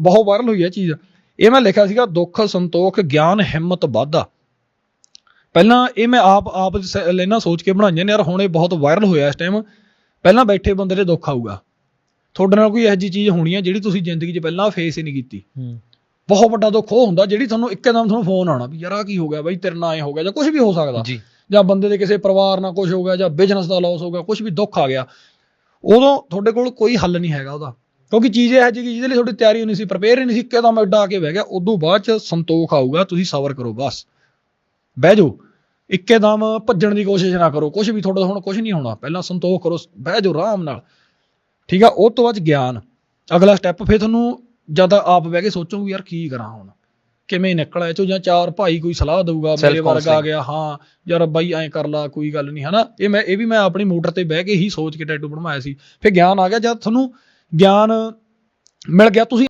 ਬਹੁਤ ਵਾਇਰਲ ਹੋਈ ਹੈ ਚੀਜ਼। ਇਹ ਮੈਂ ਲਿਖਿਆ ਸੀਗਾ ਦੁੱਖ ਸੰਤੋਖ ਗਿਆਨ ਹਿੰਮਤ ਵਾਧਾ। ਪਹਿਲਾਂ ਇਹ ਮੈਂ ਆਪ ਆਪ ਲੈਣਾ ਸੋਚ ਕੇ ਬਣਾਈਆਂ ਨੇ ਯਾਰ ਹੁਣ ਇਹ ਬਹੁਤ ਵਾਇਰਲ ਹੋਇਆ ਇਸ ਟਾਈਮ ਪਹਿਲਾਂ ਬੈਠੇ ਬੰਦੇ ਦੇ ਦੁੱਖ ਆਊਗਾ। ਤੁਹਾਡੇ ਨਾਲ ਕੋਈ ਇਹੋ ਜਿਹੀ ਚੀਜ਼ ਹੋਣੀ ਹੈ ਜਿਹੜੀ ਤੁਸੀਂ ਜ਼ਿੰਦਗੀ 'ਚ ਪਹਿਲਾਂ ਫੇਸ ਹੀ ਨਹੀਂ ਕੀਤੀ। ਬਹੁਤ ਵੱਡਾ ਦੁੱਖ ਉਹ ਹੁੰਦਾ ਜਿਹੜੀ ਤੁਹਾਨੂੰ ਇੱਕਦਮ ਤੁਹਾਨੂੰ ਫੋਨ ਆਉਣਾ ਵੀ ਯਾਰ ਆ ਕੀ ਹੋ ਗਿਆ ਬਾਈ ਤੇਰੇ ਨਾਲ ਐ ਹੋ ਗਿਆ ਜਾਂ ਕੁਝ ਵੀ ਹੋ ਸਕਦਾ। ਜੀ। ਜਾਂ ਬੰਦੇ ਦੇ ਕਿਸੇ ਪਰਿਵਾਰ ਨਾਲ ਕੁਝ ਹੋ ਗਿਆ ਜਾਂ ਬਿਜ਼ਨਸ ਦਾ ਲਾਸ ਹੋ ਗਿਆ ਕੁਝ ਵੀ ਦੁੱਖ ਆ ਗਿਆ। ਉਦੋਂ ਤੁਹਾਡੇ ਕੋਲ ਕੋਈ ਹੱਲ ਨਹੀਂ ਹੈਗਾ ਉਹਦਾ। ਕਿਉਂਕਿ ਚੀਜ਼ ਇਹ ਜਿਹੀ ਜਿਹਦੇ ਲਈ ਤੁਹਾਡੀ ਤਿਆਰੀ ਨਹੀਂ ਸੀ ਪ੍ਰਪੇਅਰ ਹੀ ਨਹੀਂ ਸੀ ਇੱਕਦਮ ਐਡਾ ਆ ਕੇ ਬਹਿ ਗਿਆ। ਉਦੋਂ ਬਾਅਦ ਚ ਸੰਤੋਖ ਆਊਗਾ ਤੁਸੀਂ ਸਬਰ ਕਰੋ ਬਸ। ਬਹਿ ਜਾਓ। ਇੱਕਦਮ ਭੱਜਣ ਦੀ ਕੋਸ਼ਿਸ਼ ਨਾ ਕਰੋ। ਕੁਝ ਵੀ ਤੁਹਾਡਾ ਹੁਣ ਕੁਝ ਨਹੀਂ ਹੋਣਾ। ਪਹਿਲਾਂ ਸੰਤੋਖ ਕਰੋ ਬਹਿ ਜਾਓ ਆਰਾਮ ਨਾਲ। ਠੀਕ ਆ? ਉਹ ਤੋਂ ਬਾਅਦ ਗਿਆਨ। ਅਗਲਾ ਸਟੈਪ ਫਿਰ ਤੁਹਾਨੂੰ ਜਦ ਆਪ ਬਹਿ ਕੇ ਸੋਚੋਗੇ ਯਾਰ ਕੀ ਕਰਾਂ ਹੁਣ? ਕਿਵੇਂ ਨਿਕਲਿਆ ਚੋ ਜਾਂ ਚਾਰ ਭਾਈ ਕੋਈ ਸਲਾਹ ਦਊਗਾ ਮੇਰੇ ਵਰਗਾ ਆ. ਗਿਆ ਹਾਂ ਯਾਰ ਬਾਈ ਐਂ ਕਰ ਲਾ ਕੋਈ ਗੱਲ ਨਹੀਂ ਹਨਾ? ਇਹ ਮੈਂ ਇਹ ਵੀ ਮੈਂ ਆਪਣੀ ਮੋਟਰ ਤੇ ਬਹਿ ਕੇ ਹੀ ਸੋਚ ਕੇ ਟੈਟੂ ਬਣਵਾਇਆ ਸੀ। ਫਿਰ ਗਿਆਨ ਆ ਗਿਆ ਜਦ ਤੁਹਾਨੂੰ ਗਿਆਨ ਮਿਲ ਗਿਆ। ਤੁਸੀਂ